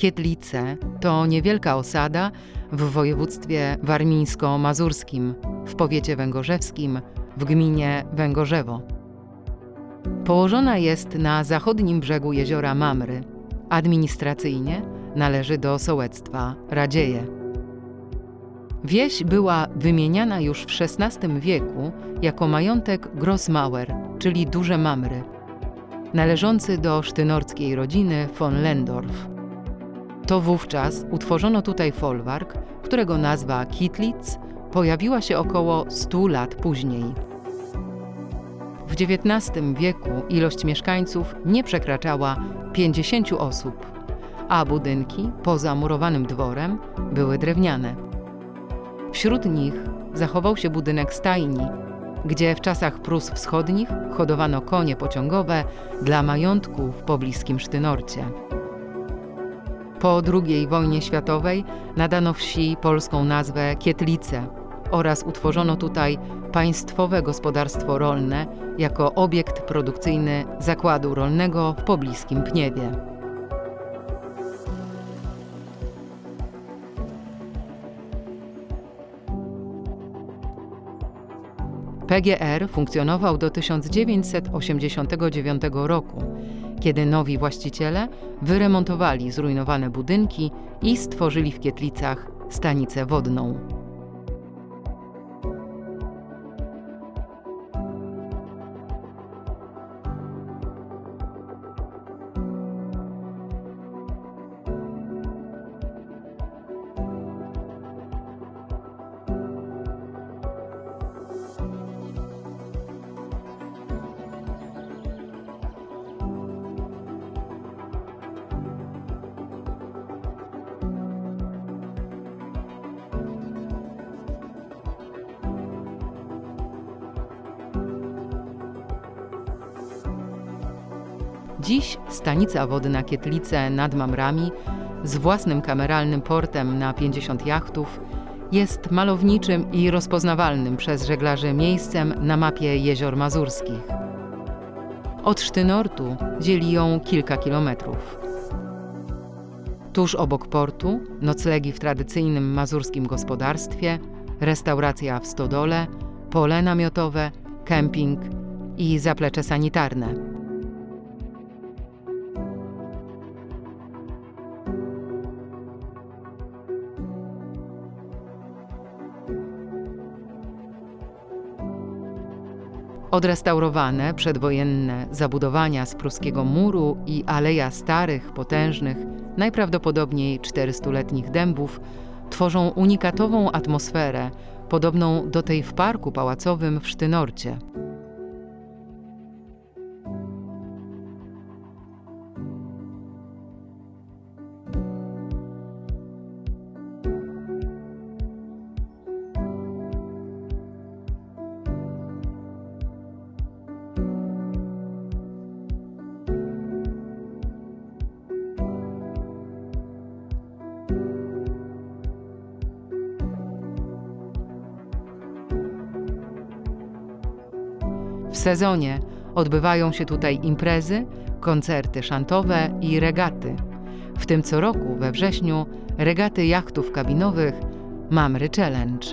Kietlice to niewielka osada w województwie warmińsko-mazurskim, w powiecie węgorzewskim, w gminie Węgorzewo. Położona jest na zachodnim brzegu jeziora Mamry. Administracyjnie należy do sołectwa Radzieje. Wieś była wymieniana już w XVI wieku jako majątek Grossmauer, czyli Duże Mamry, należący do sztynorskiej rodziny von Lendorf. To wówczas utworzono tutaj folwark, którego nazwa Kitlitz pojawiła się około 100 lat później. W XIX wieku ilość mieszkańców nie przekraczała 50 osób, a budynki poza murowanym dworem były drewniane. Wśród nich zachował się budynek stajni, gdzie w czasach Prus Wschodnich hodowano konie pociągowe dla majątku w pobliskim Sztynorcie. Po II wojnie światowej nadano wsi polską nazwę Kietlice oraz utworzono tutaj państwowe gospodarstwo rolne jako obiekt produkcyjny zakładu rolnego w pobliskim Pniewie. PGR funkcjonował do 1989 roku, kiedy nowi właściciele wyremontowali zrujnowane budynki i stworzyli w Kietlicach stanicę wodną. Dziś stanica wodna Kietlice nad Mamrami z własnym kameralnym portem na 50 jachtów jest malowniczym i rozpoznawalnym przez żeglarzy miejscem na mapie jezior mazurskich. Od Sztynortu dzieli ją kilka kilometrów. Tuż obok portu noclegi w tradycyjnym mazurskim gospodarstwie, restauracja w stodole, pole namiotowe, kemping i zaplecze sanitarne. Odrestaurowane przedwojenne zabudowania z pruskiego muru i aleja starych, potężnych, najprawdopodobniej 400-letnich dębów tworzą unikatową atmosferę, podobną do tej w parku pałacowym w Sztynorcie. Sezonie odbywają się tutaj imprezy, koncerty szantowe i regaty. W tym co roku we wrześniu regaty jachtów kabinowych Mamry Challenge.